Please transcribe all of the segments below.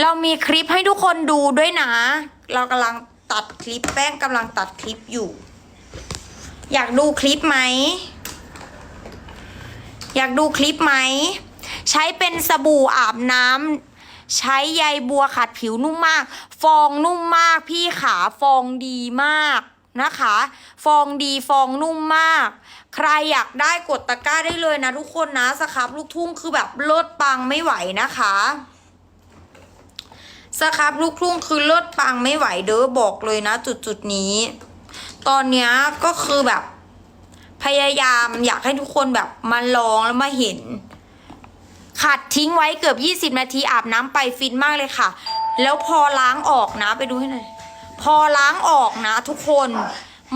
เรามีคลิปให้ทุกคนดูด้วยนะ เรากำลังตัดคลิปแป้งกำลังตัดคลิปอยู่ อยากดูคลิปไหม อยากดูคลิปไหม ใช้เป็นสบู่อาบน้ำใช้ใยบัวขัดผิวนุ่มมาก ฟองนุ่มมากพี่ขาฟองดีมากนะคะ ฟองดีฟองนุ่มมาก ใครอยากได้กดตะกร้าได้เลยนะทุกคนนะสครับลูกทุ่งคือแบบเลิศปังไม่ไหวนะคะ สครับลูกทุ่งคือเลิศปังไม่ไหวเด้อบอกเลยนะ จุดจุดนี้ ตอนเนี้ยก็คือแบบ พยายามอยากให้ทุกคนแบบมาลองแล้วมาเห็น ขัดทิ้งไว้เกือบ 20 นาทีอาบน้ำไปฟินมากเลยค่ะ แล้วพอล้างออกนะไปดูให้หน่อยพอล้างออกนะ ทุกคน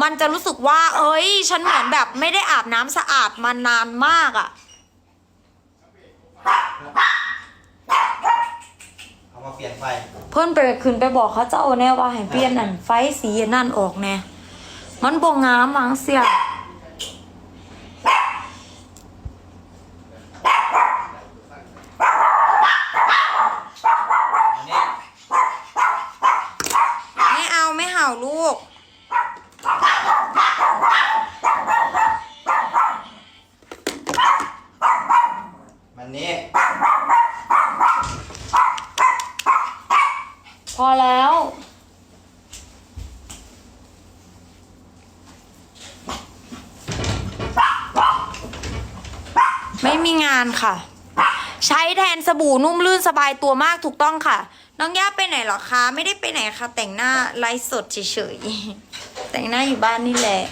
มันจะรู้สึกว่า เอ้ย ฉันเหมือนแบบไม่ได้อาบน้ำสะอาดมานานมากอะ่ะ เอามาเปลี่ยนไฟเพิ่นไปขึ้นไปบอกเขาเจ้าแน่ว่าให้เปลี่ยนนั่นไฟสีนั่นออกแน่มันบงงามมังเสีย อันนี้ ไม่เอาไม่เห่าลูก มันนี้ พอแล้ว ไม่มีงานค่ะ ใช้แทนสบู่นุ่มลื่นสบายตัวมากถูกต้องค่ะ น้องย่าไปไหนหรอคะ ไม่ได้ไปไหนค่ะ แต่งหน้าไลฟ์สดเฉยๆ แต่งหน้าอยู่บ้านนี่แหละ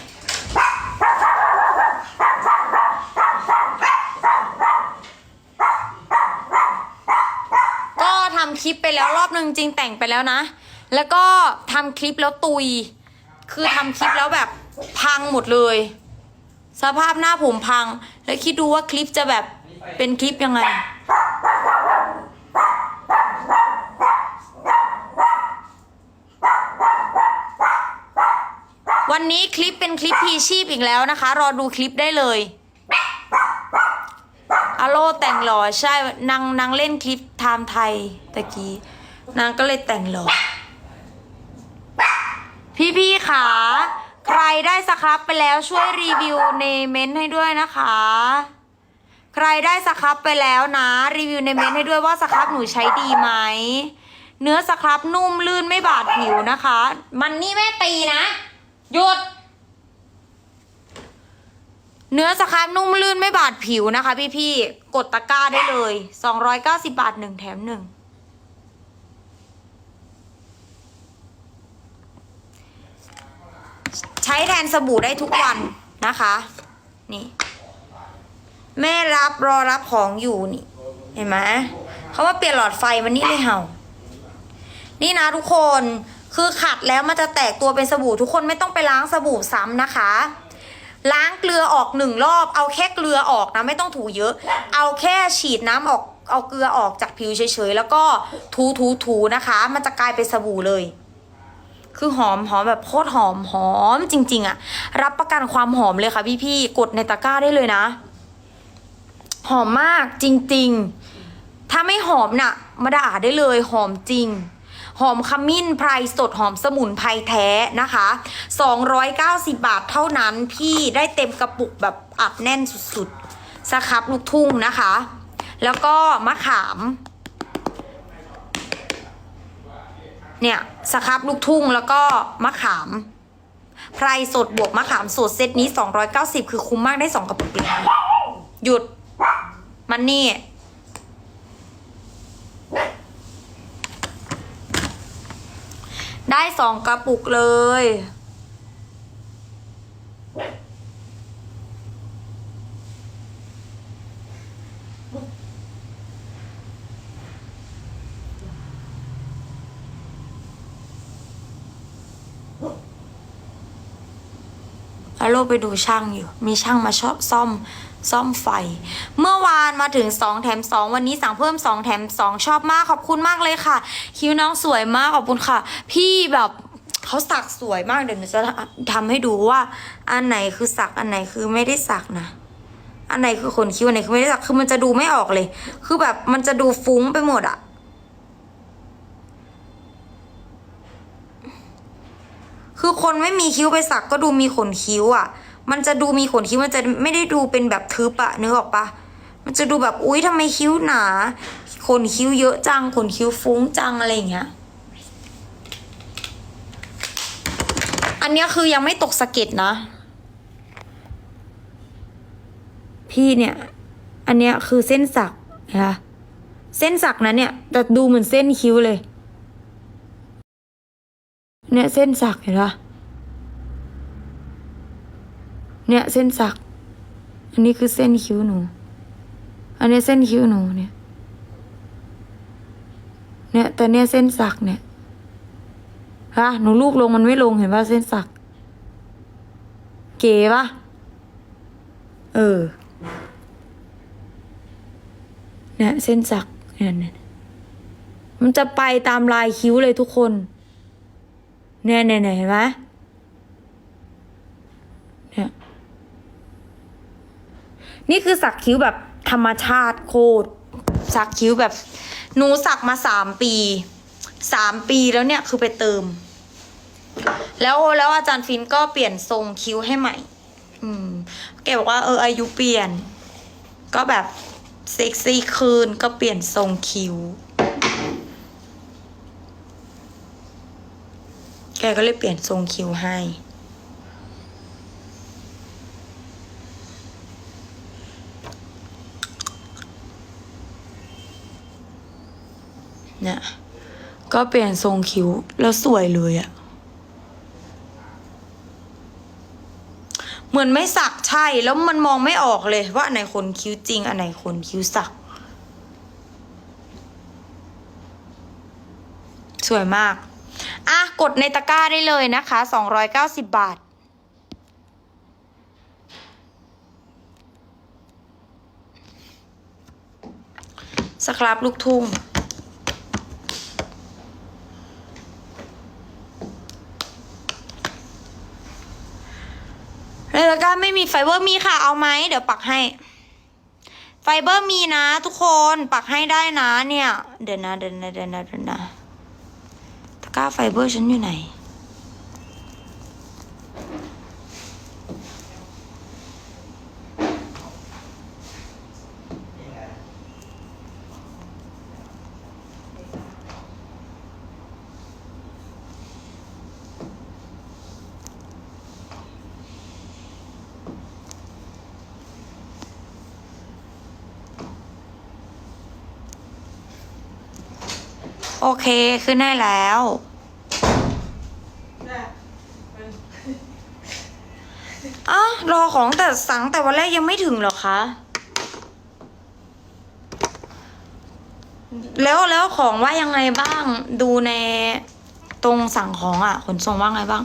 ก็ทำคลิปไปแล้วรอบนึงจริงแต่งไปแล้วนะ แล้วก็ทำคลิปแล้วตุย คือทำคลิปแล้วแบบพังหมดเลย สภาพหน้าผมพัง แล้วคิดดูว่าคลิปจะแบบเป็นคลิปยังไง วันนี้คลิปเป็นคลิปพีชีพอีกแล้วนะคะ รอดูคลิปได้เลยอาโลแต่งหล่อใช่นางนางเล่นคลิปไทม์ไทยตะกี้ นางก็เลยแต่งหล่อพี่พี่ๆขา ใครได้สครับไปแล้วช่วยรีวิวในเม้นต์ให้ด้วยนะคะ ใครได้สครับไปแล้วนะ รีวิวในเม้นต์ให้ด้วยว่าสครับหนูใช้ดีไหมเนื้อสครับนุ่มลื่นไม่บาดผิวนะคะ มันนี่แม่ตีนะหยุด เนื้อสครับนุ่มลื่นไม่บาดผิวนะคะ พี่พี่ๆกดตะกร้าได้เลย 290 บาทหนึ่งแถมหนึ่ง ใช้ แทนสบู่ได้ทุกวันนะคะ นี่ แม่รับรอรับของอยู่นี่ เห็นไหมเขาว่าเปลี่ยนหลอดไฟมันนี่เลยเห่า นี่นะทุกคนคือขัดแล้วมันจะแตกตัวเป็นสบู่ทุกคนไม่ต้องไปล้างสบู่ซ้ำนะคะ ล้างเกลือออกหนึ่งรอบ เอาแค่เกลือออกนะไม่ต้องถูเยอะ เอาแค่ฉีดน้ำออกเอาเกลือออกจากผิวเฉยๆแล้วก็ถูถูถูนะคะ มันจะกลายเป็นสบู่เลย คือหอมหอมแบบโคตรหอมหอมจริง ๆอะรับประกันความหอมเลยค่ะพี่ๆกดในตะกร้าได้เลยนะ หอมมากจริง ๆ ถ้าไม่หอมน่ะ มาด่าได้เลยหอมจริงหอมขมิ้นไพรสดหอมสมุนไพรแท้นะคะ 290 บาทเท่านั้นพี่ได้เต็มกระปุกแบบอัดแน่นสุดๆสครับลูกทุ่งนะคะ แล้วก็มะขาม เนี่ยสครับลูกทุ่งแล้วก็มะขามไพรสดบวกมะขามสดเซตนี้ 290 คือคุ้มมากได้ 2กระปุกเลยหยุด มันนี่ ได้สองกระปุกเลย โลไปดูช่างอยู่ มีช่างมาชอบซ่อมซ่อมไฟ เมื่อวานมาถึง 2 แถม 2 วันนี้สั่งเพิ่ม 2 แถม 2 ชอบมากขอบคุณมากเลยค่ะ คิ้วน้องสวยมากขอบคุณค่ะ พี่แบบเขาสักสวยมากเดี๋ยวหนูจะทำให้ดูว่า อันไหนคือสักอันไหนคือไม่ได้สักนะ อันไหนคือขนคิ้วอันไหนคือไม่ได้สักคือมันจะดูไม่ออกเลย คือแบบมันจะดูฟุ้งไปหมดอะ คือคนไม่มีคิ้วไปสักก็ดูมีขนคิ้วอะ่ะ มันจะดูมีขนคิ้วมันจะไม่ได้ดูเป็นแบบทึบอะนึกออกปะมันจะดูแบบอุ๊ยทำไมคิ้วหนา ขนคิ้วเยอะจัง ขนคิ้วฟุ้งจังอะไรอย่างเงี้ย อันเนี้ยคือยังไม่ตกสะเก็ดนะ พี่เนี่ย อันเนี้ยคือเส้นสักนะคะเส้นสักนะเนี่ยแต่ดูเหมือนเส้นคิ้วเลย เนี่ยเส้นสักเห็นปะเนี่ยเส้นสัก อันนี้คือเส้นคิ้วหนู อันนี้เส้นคิ้วหนูเนี่ย เนี่ยแต่เนี่ยเส้นสักเนี่ยฮะหนูลูกลงมันไม่ลงเห็นป่ะเส้นสัก เก๋ปะเออ เนี่ยเส้นสักเนี่ยเนี่ยมันจะไปตามลายคิ้วเลยทุกคน เนี่ยเนี่ยเห็นไหมเนี่ยนี่คือสักคิ้วแบบธรรมชาติโคตรสักคิ้วแบบหนูสักมาสามปีสามปีแล้วเนี่ยคือไปเติม แล้วแล้วอาจารย์ฟินก็เปลี่ยนทรงคิ้วให้ใหม่ อืมแกบอกว่าเอออายุเปลี่ยน ก็แบบเซ็กซี่คืนก็เปลี่ยนทรงคิ้ว แกก็เลยเปลี่ยนทรงคิ้วให้ เนี่ย ก็เปลี่ยนทรงคิ้วแล้วสวยเลยอะเหมือนไม่สักใช่แล้วมันมองไม่ออกเลยว่าอันไหนขนคิ้วจริง อันไหนขนคิ้วสัก สวยมาก อะกดในตะกร้าได้เลยนะคะ 290 บาท สครับลูกทุ่งในตะกร้าไม่มีไฟเบอร์มีค่ะเอาไหมเดี๋ยวปักให้ ไฟเบอร์มีนะทุกคนปักให้ได้นะเนี่ย เดี๋ยวนะเดี๋ยวนะเดี๋ยวนะเดี๋ยวนะ ไฟเบอร์ฉันอยู่ไหน โอเค ขึ้นได้แล้ว อ้าว รอของแต่สั่งแต่วันแรกยังไม่ถึงหรอคะ แล้วแล้วของว่ายังไงบ้าง ดูในตรงสั่งของอะ ขนส่งว่าไงบ้าง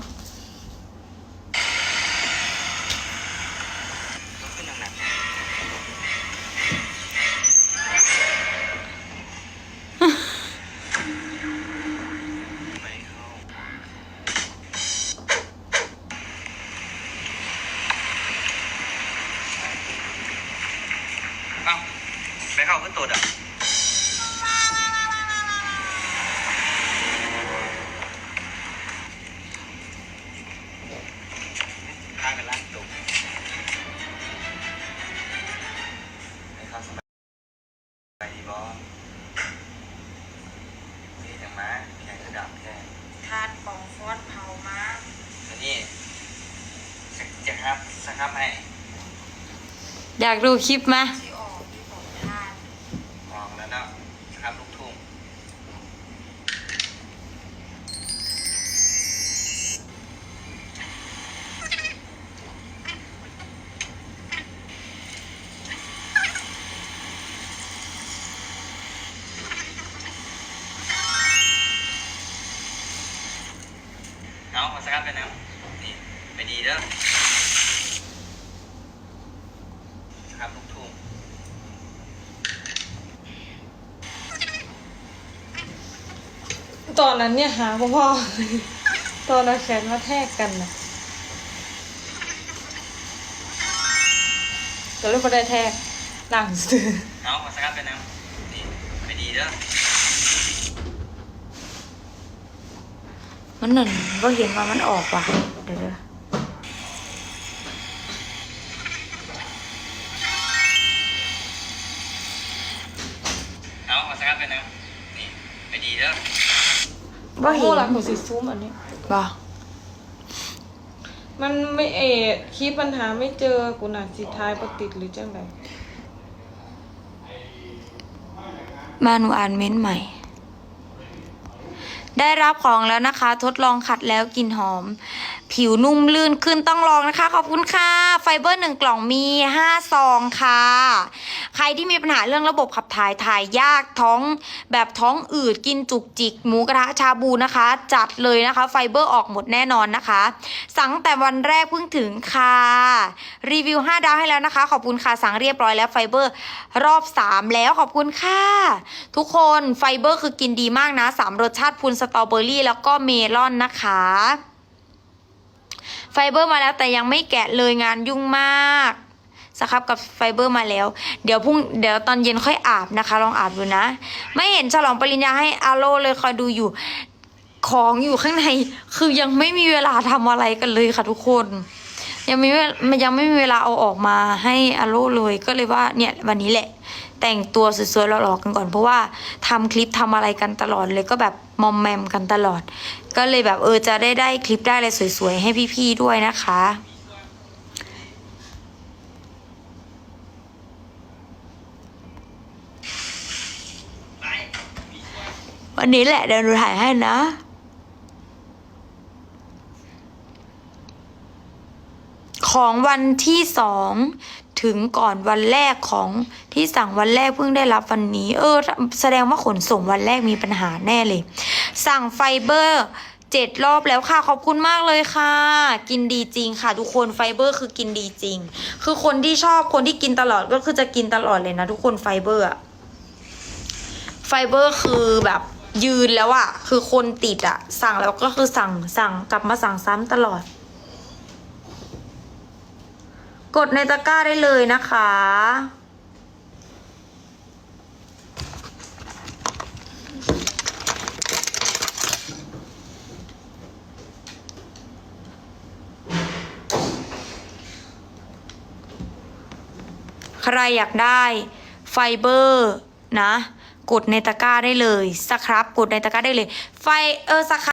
ครับสักครับให้อยากดูคลิปไหมที่ออกที่ผมทานมองแล้วเนาะสักครับลูกทุ่งเอามาสักครับไปนะนี่ไปดีเด้อสักครับลูกทุ่ง ตอนนั้นเนี่ยหาพ่อพ่อตอนเราแขนมาแทกกันนะก็เลยไม่ได้แทกหลังซื้อเอามาสักครับไปนะนี่ไปดีเด้อมมันหนึ่งก็เห็นว่ามันออกว่ะเดี๋ยว ว่าโอ้เห็นหลักหนูสิซูมอันนี้ว่ะมันไม่เอดคีปัญหาไม่เจอกูน่ะสิท้ายปติดหรือจังไดมาหนูอ่านเม้นต์ใหม่ ได้รับของแล้วนะคะ ทดลองขัดแล้วกลิ่นหอม ผิวนุ่มลื่นขึ้นต้องลองนะคะ ขอบคุณค่ะ ไฟเบอร์หนึ่งกล่องมีห้าซองค่ะ ใครที่มีปัญหาเรื่องระบบขับถ่ายถ่ายยากท้องแบบท้องอืดกินจุกจิก หมูกระทะชาบูนะคะ จัดเลยนะคะ ไฟเบอร์ออกหมดแน่นอนนะคะ สั่งแต่วันแรกเพิ่งถึงค่ะ รีวิว 5 ดาวให้แล้วนะคะ ขอบคุณค่ะสั่งเรียบร้อยแล้วไฟเบอร์รอบ 3 แล้วขอบคุณค่ะ ทุกคนไฟเบอร์คือกินดีมากนะสามรสชาติพุนสตรอเบอรี่แล้วก็เมลอนนะคะ ไฟเบอร์มาแล้วแต่ยังไม่แกะเลยงานยุ่งมากสครับกับไฟเบอร์มาแล้ว เดี๋ยวพรุ่งเดี๋ยวตอนเย็นค่อยอาบนะคะ ลองอาบดูนะ ไม่เห็นฉลองปริญญาให้อาโลเลยคอยดูอยู่ ของอยู่ข้างใน คือยังไม่มีเวลาทำอะไรกันเลยค่ะทุกคน ยังไม่มันยังไม่มีเวลาเอาออกมาให้อาโลเลยก็เลยว่าเนี่ยวันนี้แหละ แต่งตัวสวยๆหล่อๆกันก่อนเพราะว่าทำคลิปทำอะไรกันตลอดเลยก็แบบมอมแมมกันตลอด ก็เลยแบบเออจะได้ได้คลิปได้อะไรสวยๆให้พี่ๆด้วยนะคะวันนี้แหละเดี๋ยวหนูถ่ายให้นะ ของวันที่สอง ถึงก่อนวันแรกของที่สั่งวันแรกเพิ่งได้รับวันนี้ เออ แสดงว่าขนส่งวันแรกมีปัญหาแน่เลย สั่งไฟเบอร์เจ็ดรอบแล้วค่ะ ขอบคุณมากเลยค่ะ กินดีจริงค่ะ ทุกคนไฟเบอร์คือกินดีจริง คือคนที่ชอบคนที่กินตลอดก็คือจะกินตลอดเลยนะทุกคนไฟเบอร์อะไฟเบอร์คือแบบยืนแล้วอะคือคนติดอะสั่งแล้วก็คือสั่งสั่งกลับมาสั่งซ้ำตลอด กดในตะกร้าได้เลยนะคะ ใครอยากได้ไฟเบอร์นะ กดในตะกร้าได้เลยสครับ กดในตะกร้าได้เลย ไฟเออสครับ